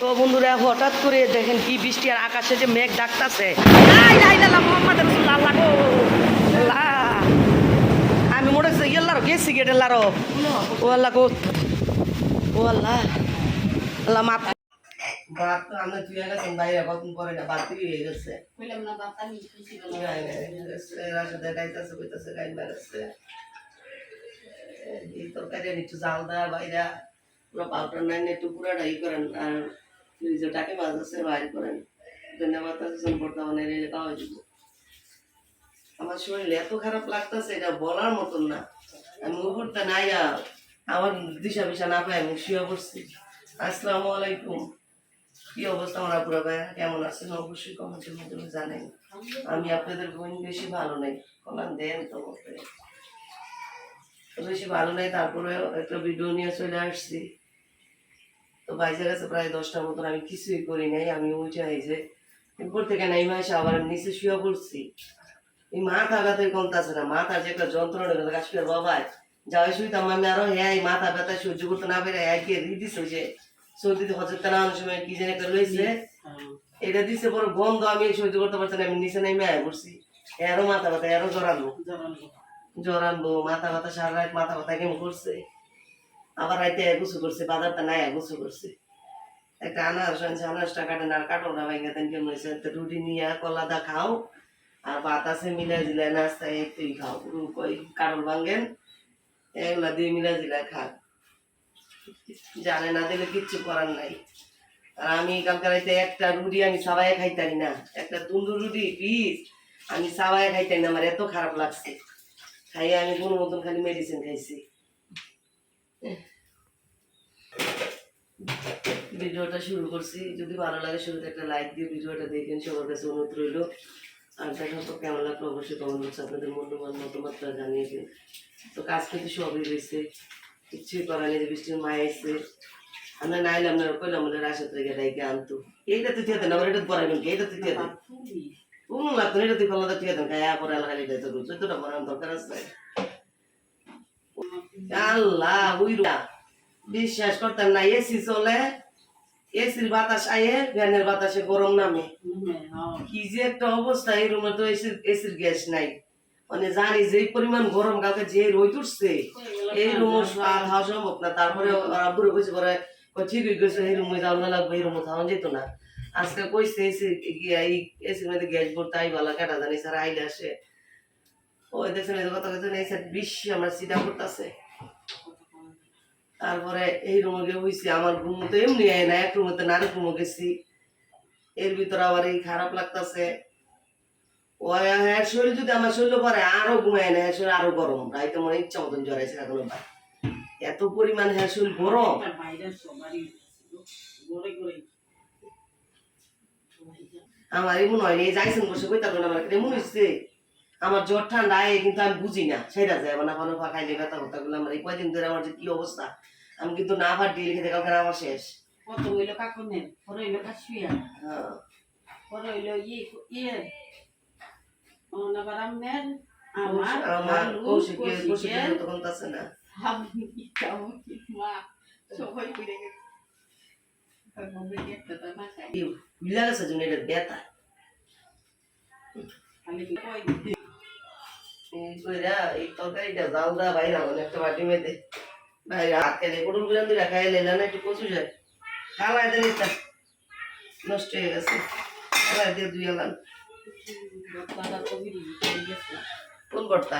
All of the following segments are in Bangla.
তো বন্ধুরা হঠাৎ করে দেখেন কি বৃষ্টি আর আকাশে যে মেঘ ডাকতাছে। আই লাই লাল্লাহ মোহাম্মদ রাসূলুল্লাহ আল্লাহ গো। আল্লাহ। আমি মনে হচ্ছে ইয়েল্লারো গেছি গেট এল্লারো ও আল্লাহ গো। ও আল্লাহ। আল্লাহ মাপ ভাত তো আমরা তুই গেছেন বাইরে পরে না হয়ে গেছে। কইলাম না কইতেছে এই তরকারি একটু জাল দেওয়া বাইরা। পুরো পাউডার নাই একটু পুরাটা ই করেন আর ফ্রিজে টাকে মাছ বাইর করেন। ধন্যবাদ পড়তে মানে রেলে খাওয়া দিব। আমার শরীর এত খারাপ লাগতেছে, এটা বলার মতন না। আমি উপরটা নাই আর আমার দিশা বিশা না পাই আমি শুয়ে পড়ছি। আসসালামু আলাইকুম। কি অবস্থা আমার আপুরা ভাইয়া? কেমন আছেন? অবশ্যই কমেন্টের মাধ্যমে জানেন আমি আপনাদের বোন বেশি ভালো নেই। কমান দেন তো বেশি ভালো নেই তারপরে একটা ভিডিও নিয়ে চলে আসছি। তো বাইজে গেছে প্রায় দশটার মতন আমি কিছুই করি নাই আমি উঠে আইছে উপর থেকে নাই মাসে আবার আমি নিচে শুয়ে পড়ছি। এই মাথা ব্যথা কমতাছে না মাথা যে একটা যন্ত্রণা গেল কাশ্মীর বাবায়। যাওয়াই শুইতাম আমি আরও হ্যাঁ এই মাথা ব্যথা সহ্য করতে না পেরে হ্যাঁ গিয়ে রিদিস হয়েছে সর্দিতে হজরত না সময় কি জানি একটা রয়েছে এটা দিছে বড় গন্ধ আমি সহ্য করতে পারছি না আমি নিচে নেমে আয় পড়ছি। এরও মাথা ব্যথা এরও জড়ানো আনব মাথা ব্যথা সারা রাত মাথা ব্যথা কেমন করছে। আবার রাইতে গুছু করছে, বাজারটা নাই গুছু করছে। একটা আনারস আনছে, আনারসটা কাটেন আর কাটলটা ভাঙা দেন, কেমন হয়েছে? একটা রুটি নিয়ে কলা দা খাও, আর ভাত আছে, মিলাই দিলাই নাস্তায় একটুই খাও। ওই কাটল ভাঙেন, এগুলা দিয়ে মিলাই দিলাই খা জানে না, দিলে কিচ্ছু করার নাই। আর আমি কালকে রাইতে একটা রুটি আমি সাবাই খাইতারি না। একটা তুন্দুর রুটি পিস আমি সাবাই খাইতারি না, আমার এত খারাপ লাগছে। খাইয়ে আমি কোনো মতন খালি মেডিসিন খাইছি। ভিডিওটা শুরু করছি। যদি ভালো লাগে শুরুতে একটা লাইক দিয়ে ভিডিওটা দেখেন সবার কাছে অনুরোধ রইল। আর দেখা তো কেমন লাগল অবশ্যই কমেন্ট বক্সে আপনাদের মূল্যবান মতামতটা জানিয়ে দিন। তো কাজ কিন্তু সবই রয়েছে। কিচ্ছুই করার নেই বৃষ্টির মায় এসছে। আমরা নাইলে আপনারা কইলাম আমাদের রাশের থেকে ডাইকে আনতো। এইটা তো দিয়ে দেন আমার এটা পরাইবেন কি? এইটা তো দিয়ে দেন কোন লাগতো না, এটা তুই ফলাটা দিয়ে দেন গায়ে পরে লাগালি দিতে রুচে তোটা বানানোর দরকার আছে। আল্লাহ উইরা বিশ্বাস করতেন না এসি চলে এসির বাতাস আয়ে ফ্যানের বাতাসে গরম নামে। কি যে একটা অবস্থা এই রুমে তো এসির এসির গ্যাস নাই। মানে জানি যে পরিমাণ গরম কালকে যে রোদ উঠছে এই রুমে আর খাওয়া সম্ভব না। তারপরে আব্বুর কইছে পরে কই ঠিক হয়ে গেছে এই রুমে যাওয়া না লাগবে এই রুমে খাওয়া যেত না। আজকে কইছে এসি গিয়া এই এসির মধ্যে গ্যাস ভরতে আই বালা কাটা জানি স্যার আইলে আসে। ওই দেখছেন এই যে কথা নেই স্যার বিশ্ব আমার সিধা করতেছে। তারপরে এই রুমে গিয়ে হইছি আমার রুম তো এমনি আয় না এক রুমে তো নারী রুমে গেছি। এর ভিতরে আবার এই খারাপ লাগতাছে। ওই হ্যাঁ শরীর যদি আমার শরীর পরে আরও ঘুমায় না হ্যাঁ শরীর আরও গরম। রাইতে মনে ইচ্ছা মতন জ্বরাইছে এখন ভাই। এত পরিমাণ হ্যাঁ শরীর গরম। আমার এমন হয়নি যাইছেন বসে কই তারপর আমার এমন হচ্ছে আমার জ্বর ঠান্ডা আয় কিন্তু আমি বুঝি না সেটা যায় না কোনো খাইলে ব্যথা কথা গুলো আমার এই কয়দিন ধরে আমার যে কি অবস্থা। আমি কিন্তু না ভাত দিয়ে লিখে কালকে আমার শেষ। কত হইল কাকুনের পরে হইল কাশুয়া হ্যাঁ। পরে হইল ইয়ে। ইয়ে অনাবার আমের আমার আমার আলু, কৌশিকের। কৌশিকের, কৌশিকের তখন আছে না? আমি কাউকে মা সবাই করে গেছে। গেছে জন্য এটা ব্যথা আমি কই এই কইরা এই তরকারিটা জাল দা বাইরে বাটি মেয়েতে খেলে পটল গুলান দিয়ে খাই লেলা না একটু কচু যায় খাওয়া দেন এটা। নষ্ট হয়ে গেছে। দিয়ে দুই এলাম কোন করতা?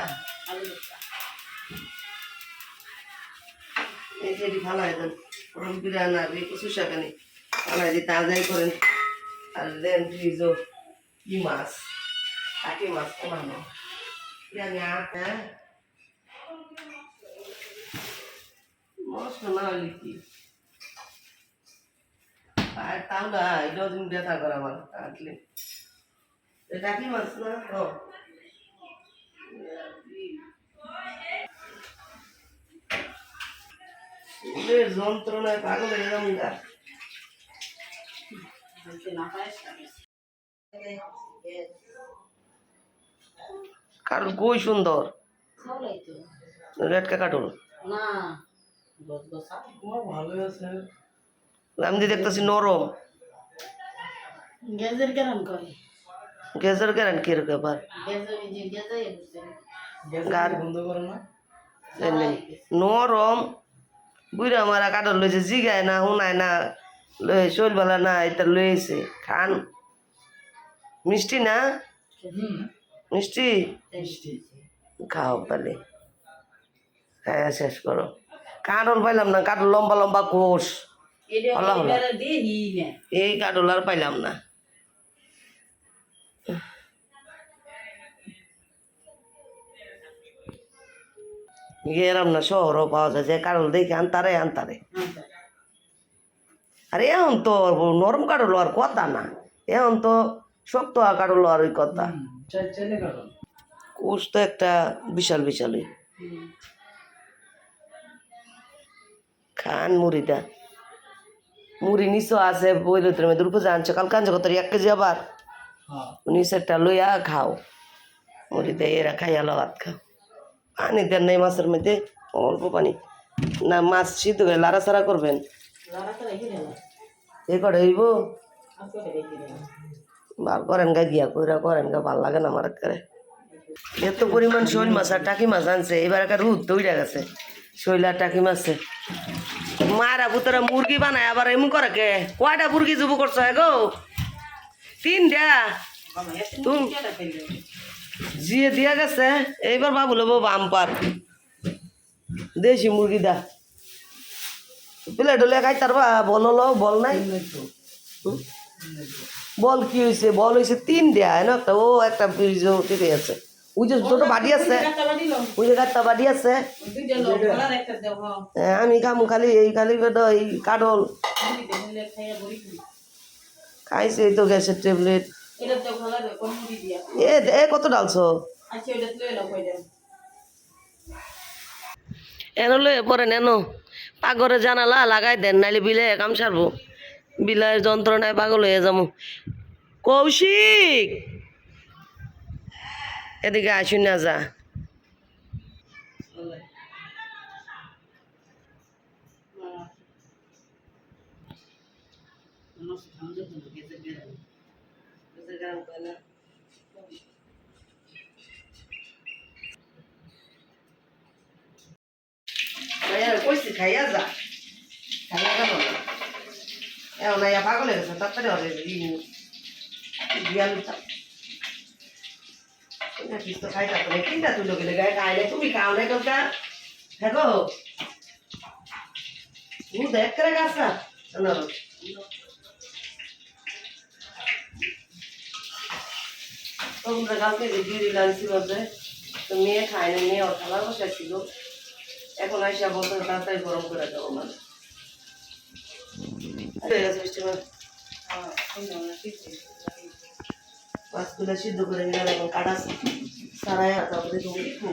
এই যে ফালাই দেন। পটল বিরান আর এই কচু শাকানি ফালাই দিয়ে তাজাই করেন। আর দেন ফ্রিজও। কি মাছ? কাকি মাছ কমানো। হ্যাঁ? মস্ত না হলে কি আর তাও না এটাও তুমি ব্যথা করে আমার কাটলে এটা কি মাছ না? ও চুলের যন্ত্রণায় পাগল হয়ে গেলাম না কারণ কই সুন্দর? রেড না গছা ভালো আছে আমি তো দেখতেছি নরম। গ্যাসের কেরাম কয়? গ্যাসের আবার গার এমনি নরম। বুড়া মারা কাঠর লইছে জিগায় না শুনায় না লই শৈলবেলা না এটা লইছে। খান। মিষ্টি না? মিষ্টি? খাও তাহলে। খাইয়া শেষ করো। কাঠল পাইলাম না কাঠল লম্বা লম্বা কোষ। এই কাঠল আর পাইলাম না। গেরাম না শহরও পাওয়া যায় যে কারল দেখে আনতারে আনতারে। আচ্ছা। আরে এখন তো নরম কাঠল আর কথা না। এখন তো শক্ত কাঠল আর ওই কথা কোষ তো একটা বিশাল বিশালই। খান মুড়িটা। মুড়ি নিচো আছে বইলতের মধ্যে রূপে জানছে কালকে আনছে কত এক কেজি আবার? নিচেরটা লইয়া খাও। মুড়ি দিয়ে এরা খাইয়া লো ভাত খাও। পানি দেন নাই মাছের মধ্যে অল্প পানি। না মাছ সিদ্ধ করে সাড়া করবেন। এই করে হইব? বার করেন গা গিয়া কইরা করেন গা ভালো লাগে না আমার এত পরিমাণ শৈল মাছ আর টাকি মাছ আনছে এবার একটা রুদ দৌড়া গেছে। শৈল টাকি মাছে? মারা পুতরা মুরগি বানায়, আবার এমন করে কে? কয়টা মুরগি জুবু করছ গো? তিনটা? বাবা তুমি জিয়ে দিয়া গেছে। এইবার বাবু লোবো বাম্পার দেশি মুরগি দা। প্লেট হলে খাই তার বা বল হলো বল নাই। বল কি হয়েছে বল হয়েছে তিন দেয়া না একটা, ও একটা ফ্রিজও আছে ওই যে ছোট বাটি আছে, ওই যে গাছটা বাটি আছে। আমি খাম খালি, এই খালি এই কাডল বড়ি খাইছে এই তো গ্যাসের ট্যাবলেট এ এ, কত ডালছো? এন লয়ে পরে নেন পাগরে জানালা লাগাই দেন, নাইলে বিলে কাম সারবো। বিলার যন্ত্রণায় পাগল হয়ে যাব। কৌশিক! এদিকে আসুন না যা। খাইয়া যা। খাইয়া যাব না এখন পাগল গেছে, তাড়াতাড়ি হবে বিয়ালু চা তো খাই থাকো তিনটা তুলো গেলে গায়ে খাই নাই তুমি খাও নাই কোনটা দেখো ও দেখ করে গাছা। তখন কালকে যে বিড়ি লাগছিল যে তো মেয়ে খায় না মেয়ে ওর খালা বসাইছিল এখন আইসা বলতে তাড়াতাড়ি গরম করে দেবো মানে হয়ে মাছগুলো সিদ্ধ করে নিলাম এখন কাটা সারাই তারপরে একটু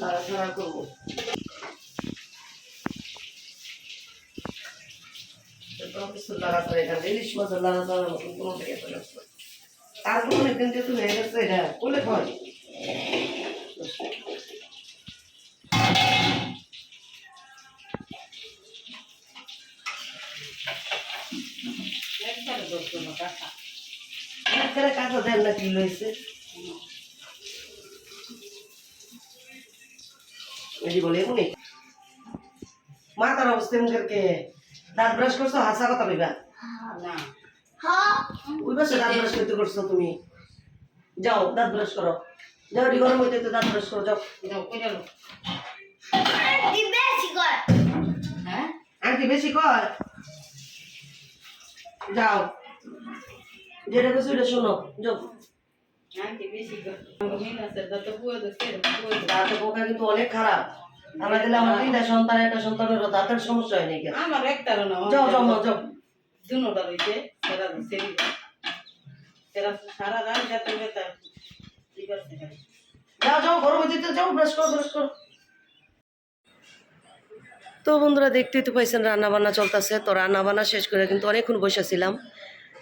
নাড়াচাড়া করব। তারপর অনেকদিন যেহেতু হয়ে গেছে এটা বলে হয়। লইছে এই বলে এমনি। মাথার অবস্থা এমন করকে। দাঁত ব্রাশ করছ হাসা কথা না ওই পাশে দাঁত ব্রাশ করতে করছ তুমি। যাও দাঁত ব্রাশ করো। যাও ডি গরম হইতে দাঁত ব্রাশ করো যাও। যাও কই গেল হ্যাঁ? আন্টি বেশি কয়? যাও। যেটা কিছু এটা শোনো। যাও। দাঁতের পোকা কিন্তু অনেক খারাপ। আমরা দিলে আমার তিনটা সন্তান একটা সন্তানের দাঁতের সমস্যা হয় নাকি? আমার একটারও না যাও যাও যাও। দুনোটা রয়েছে সেরা সেরি সেরা সারা রাত যাতে বেতা যাও যাও গরম হইতে যাও ব্রাশ করো ব্রাশ করো। তো বন্ধুরা দেখতেই তো পাইছেন রান্না বান্না চলতেছে। তো রান্না বান্না শেষ করে কিন্তু অনেকক্ষণ বসেছিলাম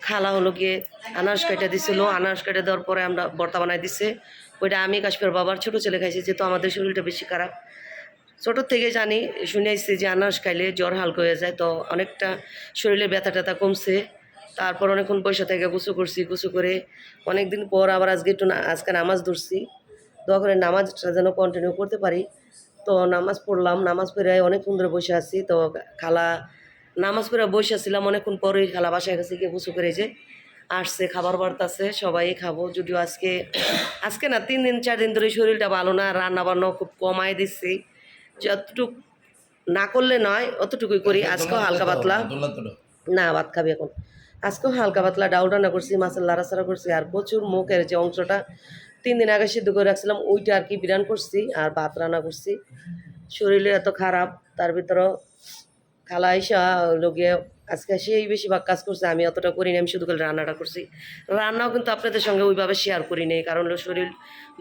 খালা হলো গিয়ে আনারস কেটে দিছিল। আনারস কেটে দেওয়ার পরে আমরা ভর্তা বানাই দিছে। ওইটা আমি কাশ্মীর বাবার ছোটো ছেলে খাইছি, যেহেতু আমাদের শরীরটা বেশি খারাপ। ছোটোর থেকে জানি, শুনেছি যে আনারস খাইলে জ্বর হালকা হয়ে যায়, তো অনেকটা শরীরে ব্যথা ট্যাথা কমছে। তারপর অনেকক্ষণ পয়সা থেকে গুছু করছি গুছু করে অনেকদিন পর আবার আজকে একটু আজকে নামাজ ধরছি। দোয়া করে নামাজটা যেন কন্টিনিউ করতে পারি। তো নামাজ পড়লাম, নামাজ পড়ে অনেক সুন্দর বসে আছি, তো খালা নামাজ পড়ে বসে ছিলাম অনেকক্ষণ পরেই খালা বাসায় গেছে গিয়ে গুছু করে যে আসছে খাবার বাড়তাছে সবাই খাব। যদিও আজকে আজকে না তিন দিন চার দিন ধরে শরীরটা ভালো না রান্না বান্না খুব কমায় দিচ্ছি। যতটুক না করলে নয় অতটুকুই করি। আজকেও হালকা পাতলা। না ভাত খাবি এখন। আজকেও হালকা পাতলা ডাউল রান্না করছি মাছের লাড়াচাড়া করছি আর প্রচুর মুখের যে অংশটা তিন দিন আগে সিদ্ধ করে রাখছিলাম ওইটা আর কি বিরান করছি আর ভাত রান্না করছি। শরীরে এত খারাপ তার ভিতরেও খালা আইসা লোকে আজকে সেই বেশিরভাগ কাজ করছে আমি অতটা করিনি আমি শুধু খালি রান্নাটা করছি। রান্নাও কিন্তু আপনাদের সঙ্গে ওইভাবে শেয়ার করি নেই কারণ শরীর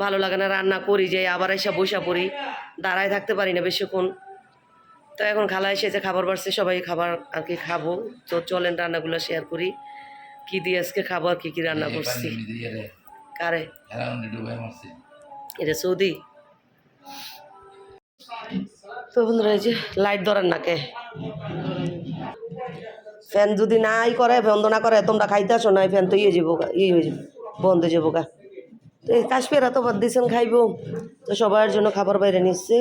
ভালো লাগে না রান্না করি যে আবার এসে বসা পড়ি দাঁড়ায় থাকতে পারি না বেশিক্ষণ। তো এখন খালা এসেছে খাবার বাড়ছে সবাই খাবার আর কি খাব। তো চলেন রান্নাগুলো শেয়ার করি কি দিয়ে আজকে খাব আর কি কি রান্না করছি। কারে? এটা সৌদি? তো বন্ধুরা এই যে লাইট ধরেন নাকে। ফ্যান যদি নাই করে, বন্ধ না করে, তোমরা খাইতে আসো না ফ্যান তো ইয়ে যাব ইয়ে হয়ে যাব, বন্ধ যাব গা। তো এই কাশ্মীরা তো বাদ দিয়েছেন খাইবো। তো সবার জন্য খাবার বাইরে নিচ্ছি।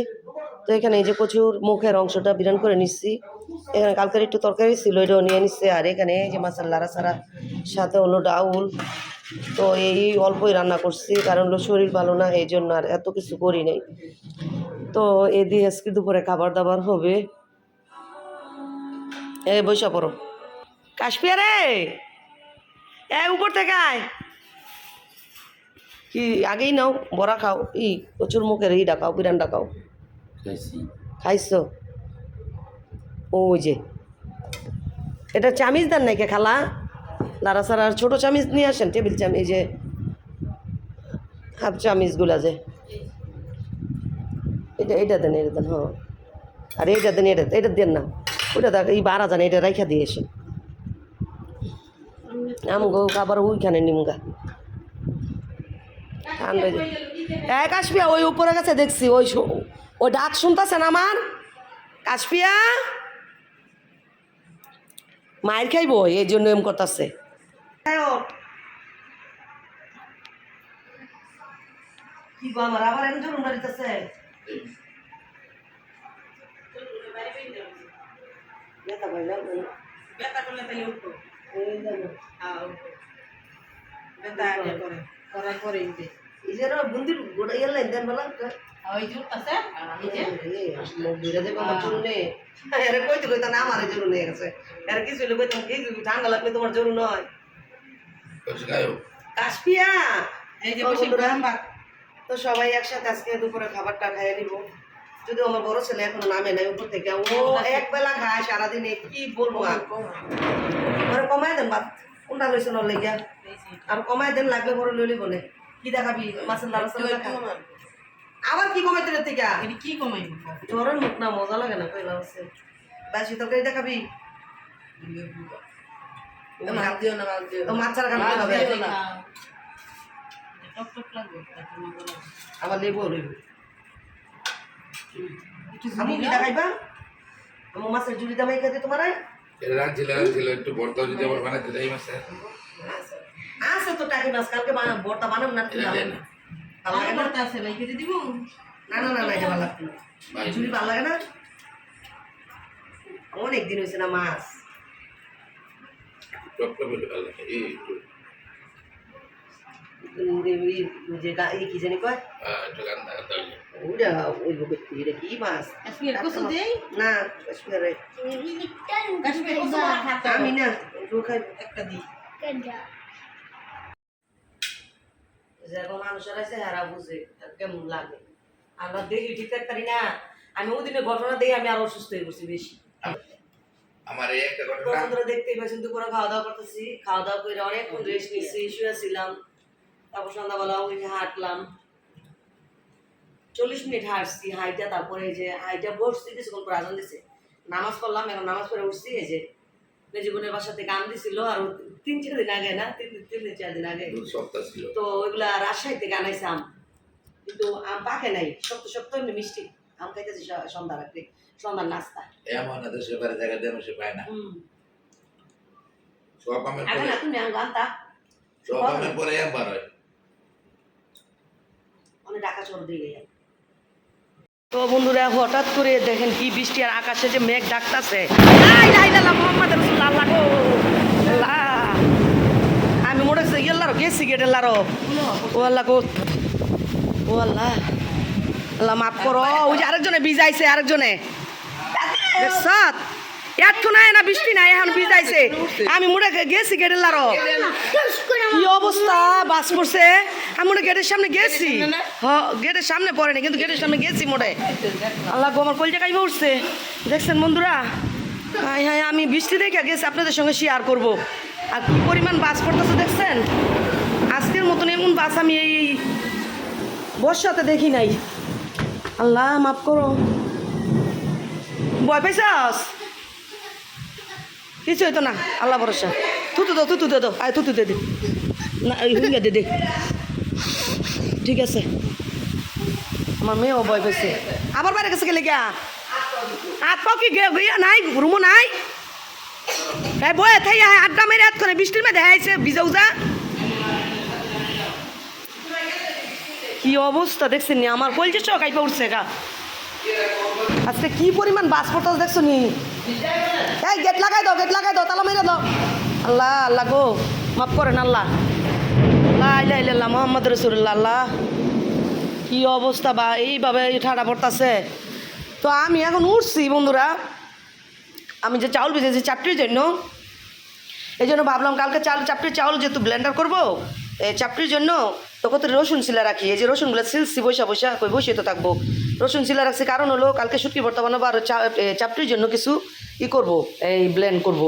তো এখানে এই যে প্রচুর মুখের অংশটা বিরান করে নিচ্ছি। এখানে কালকের একটু তরকারি ছিল, এটাও নিয়ে নিচ্ছে। আর এখানে এই যে মাছের লাড়া ছাড়া সাথে হলো ডাউল। তো এই অল্পই রান্না করছি, কারণ হলো শরীর ভালো না, এই জন্য আর এত কিছু করি নাই। তো এ দিয়ে আজকে দুপুরে খাবার দাবার হবে। এ বৈশা পড়ো। কাশ্মীরে এ উপর থেকে আয়। কি আগেই নাও বড়া খাও। ই প্রচুর মুখের ই ডাকাও বিরান ডাকাও খাইছো। ওই যে। এটা চামিচ দেন নাকি খালা? লারা সারা ছোটো চামিচ নিয়ে আসেন টেবিল চামিচ এই যে। হাফ চামিচগুলা যে। এটা এটা দেন এটা দেন হ্যাঁ। আর এইটা দেন, এটা এটা দেন না। ওটা দেখ, এই বারা জানে, এটা রাইখা দিয়ে এসে। আমগো আবার ওইখানে নিমগা ঠান্ডা এক ওই উপরে কাছে দেখছি, ওই ওই ডাক শুনতেছেন আমার? কাশপিয়া মায়ের খাইবো? এই জন্য এম করতেছে। কি আমার আবার জরুন বাড়িতেছে ব্যথা পাইলাম ব্যথা করলে তাহলে উঠবো হ্যাঁ উঠবো ব্যথা আগে করে করার পরে উঠে এই বুন্দি গোড়া ইয়ালে দেন বলা ওই যে উঠতেছে এই যে মন্দিরে যে আমার জরুন নেই আরে কইতে কইতে না আমার জরুন নেই গেছে আরে কিছু হইলে কইতাম কি ঠান্ডা লাগলে তোমার জরুন নয় কাশপিয়া এই যে বসে তো সবাই একসাথে আজকে দুপুরে খাবারটা খাইয়ে নিব যদি আমার বড় ছেলে এখনও নামে নাই উপর থেকে। ও এক বেলা খায় সারাদিনে কি বলব আর? কমায় দেন বাদ কোনটা লইছে নর লেগিয়া? এই যে আর কমায় দেন লাগলে বড় লইলি বলে। কি দেখাবি? মাছের দেখা আবার কি কমাইতে রে থেকে কি কমাইব জ্বরের মুখ না মজা লাগে না কইলা হচ্ছে। বাসি তরকারি দেখাবি? মাছ দিও না মাছ দিও মাছ ছাড়া খাবি হবে টক টক লাগবে তাতে মজা লাগবে আবার লেবু আমি কি মাছের জুড়ি দামাই খাইতে তোমার। রাঁধছিল রাঁধছিল একটু ভর্তা যদি আবার বানাতে দেয় মাসে আছে তো টাকি মাছ কালকে বানা- ভর্তা বানাম না ভালো না না? ভর্তা আছে ভাই কেটে দিব? না না না না। এটা ভালো জুড়ি ভালো লাগে না? অনেক দিন হয়েছে না মাছ। টপ টপ ভালো লাগে এই যে এই কি জানি কয় ওই লোক এটা কি মাছ কাশ্মীর কুসুম দেই না কাশ্মীরে কাশ্মীর কুসুম খাতা আমি না ওইগুলো খাই একটা দিই যেরকম মানুষের আছে হারা বুঝে আর কেমন লাগে আমরা দেখি ঠিক থাকতে পারি না আমি ওদিনের ঘটনা দেখে আমি আরও অসুস্থ হয়ে পড়ছি বেশি আমার এই একটা ঘটনা দেখতেই পাচ্ছেন দুপুরে খাওয়া দাওয়া করতেছি খাওয়া দাওয়া করে অনেকক্ষণ রেস্ট নিচ্ছি শুয়েছিলাম তারপর সন্ধ্যাবেলা উঠে হাঁটলাম। চল্লিশ মিনিট হাঁটছি হাইটা তারপরে যে হাইটা বসছি কিছুক্ষণ পর আজান দিছে। নামাজ পড়লাম এখন নামাজ পড়ে উঠছি এই যে জীবনের বাসা থেকে আন দিছিল আর তিন চার দিন আগে না তিন তিন দিন চার দিন আগে। তো ওইগুলা রাজশাহী থেকে আনাইছে আম। কিন্তু আম পাকে নাই শক্ত শক্ত এমনি মিষ্টি। আম খাইতেছি সন্ধ্যা রাত্রে সন্ধ্যার নাস্তা। এমন না দেশে বাইরে জায়গা দেন সে পায় না। সব আগে পরে আম হয়। অনেক টাকা চোর দিয়ে তো বন্ধুরা হঠাৎ করে দেখেন কি বৃষ্টি আর আকাশে যে মেঘ ডাকতাছে। আমি মনে হচ্ছে ইয়েল্লারো গেছি গেট এল্লারো ও আল্লাহ গো। ও আল্লাহ। আল্লাহ মাফ করো ওই যে আরেকজনে ভিজাইছে আরেকজনে। দেখছত এত নাই না, বৃষ্টি নাই, এখন ভিজাইছে। আমি মনে গেছি গেট এল্লারো কি অবস্থা? বাস পড়ছে। আমি মনে গেটের সামনে গেছি। হ, গেটের সামনে পড়েনি, কিন্তু গেটের সামনে গেছি মোটে আল্লাহ গো, আমার কলজা কাইবা উঠছে। দেখছেন বন্ধুরা? হাই হাই আমি বৃষ্টি দেখে গেছি, আপনাদের সঙ্গে শেয়ার করব। আর কি পরিমাণ বাস পড়তেছে, দেখছেন? আজকের মতন এমন বাস আমি এই বর্ষাতে দেখি নাই। আল্লাহ, মাফ করো। ভয় পাইছাস? কিছু হইতো না, আল্লাহ ভরসা। তুতু দো তুতু দে, দো। আয় তুতু দে দে। না দে দে। ঠিক আছে। আমার মেয়েও ভয় পেয়েছে। আবার বাইরে গেছে গেলে গিয়া? হাত পাও কি গে- গিয়া নাই রুমো নাই? এই বয়ে থাই আয়, আড্ডা মেরে হাত করে বৃষ্টির মধ্যে আইছে ভিজাও যা কি অবস্থা দেখছেন নি? আমার কলজে আইপা উঠছে গা। আজকে কি পরিমাণ বাস পড়তে দেখছ নি? এই গেট লাগাই দাও গেট লাগাই দাও, তালা মেরে দাও। আল্লাহ আল্লাহ গো, মাফ করেন আল্লাহ। আল্লাহ ইলা ইল্লাল্লাহ মোহাম্মদ রসুল্লাহ আল্লাহ। কি অবস্থা বা এইভাবে ঠাডা পড়তাছে। তো আমি এখন উঠছি, বন্ধুরা। আমি যে চাউল ভেজেছি চাপটির জন্য, এই জন্য ভাবলাম কালকে চাল চাপটির চাউল যেহেতু ব্লেন্ডার করব, এই চাপটির জন্য তো কত রসুন শিলা রাখি, এই যে রসুনগুলো সিলসি বসা বসা কই বসে তো থাকব। রসুন শিলা রাখছি, কারণ হলো কালকে শুটকি ভর্তা বানাবো আর চাপটির জন্য কিছু ই করব, এই ব্লেন্ড করব।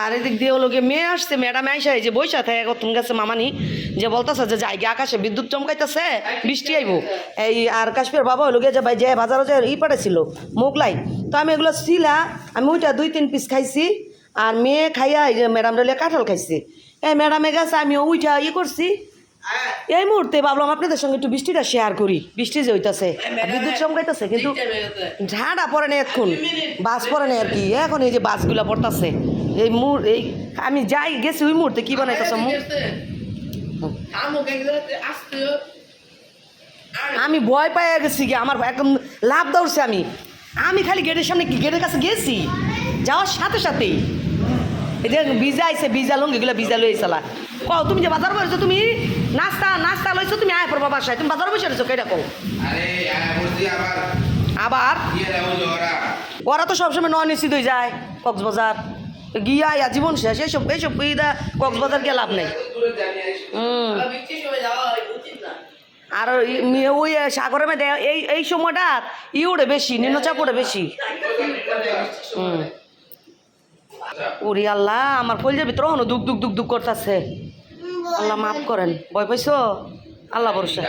আর এদিক দিয়ে হলো গিয়ে মেয়ে আসছে, ম্যাডাম আইসা এই যে বৈশা থাকে কতক্ষণ গেছে মামানি, যে বলতেছে যে যাই গিয়ে আকাশে বিদ্যুৎ চমকাইতেছে, বৃষ্টি আইব। এই আর কাশ্মীর বাবা হলো গিয়ে যে ভাই যে বাজারও যে ই পাঠাইছিল, মোগলাই, তো আমি এগুলো শিলা আমি ওইটা দুই, তিন পিস খাইছি, আর মেয়ে খাইয়া এই যে ম্যাডাম রইলে কাঁঠাল খাইছে। এই ম্যাডামে গেছে আমি ওইটা ই করছি এই মুহূর্তে ভাবলাম আপনাদের সঙ্গে একটু বৃষ্টিটা শেয়ার করি। বৃষ্টি যে হইতাছে বিদ্যুৎ চমকাইতেছে কিন্তু ঝাড়া পড়ে না এখন বাস পড়ে না আর কি। এখন এই যে বাসগুলা পড়তাছে এই মুর এই আমি যাই গেছি ওই মুহূর্তে কি বানাইতেছ আমি ভয় পাইয়া গেছি কি আমার একদম লাভ দৌড়ছে আমি। আমি খালি গেটের সামনে কি গেটের কাছে গেছি? যাওয়ার সাথে সাথেই। দেখ ভিজা আইছে ভিজা লঙ্গি এগুলো ভিজা লই চালা। কও তুমি যে বাজার বসেছো তুমি নাস্তা নাস্তা লইছো তুমি আয় পড়বা বাসায়। তুমি বাজার বসে রয়েছো কেটা কও। আরে আবার। ওরা। তো সবসময় নয় নিশ্চিত হয়ে যায় কক্সবাজার। গিয়া ইয়া জীবন শেষ এইসব এইসব ইদা কক্সবাজার গিয়ে লাভ নেই। হুম। আর ওই- সাগরের মধ্যে এই এই সময়টা ই উড়ে বেশি নিম্নচাপ উড়ে বেশি হুম। ওরে আল্লাহ আমার কলজের ভিতরে অনু দুঃখ দুঃখ দুঃখ দুঃখ করতেছে। আল্লাহ মাফ করেন। ভয় পাইছো? আল্লাহ ভরসা।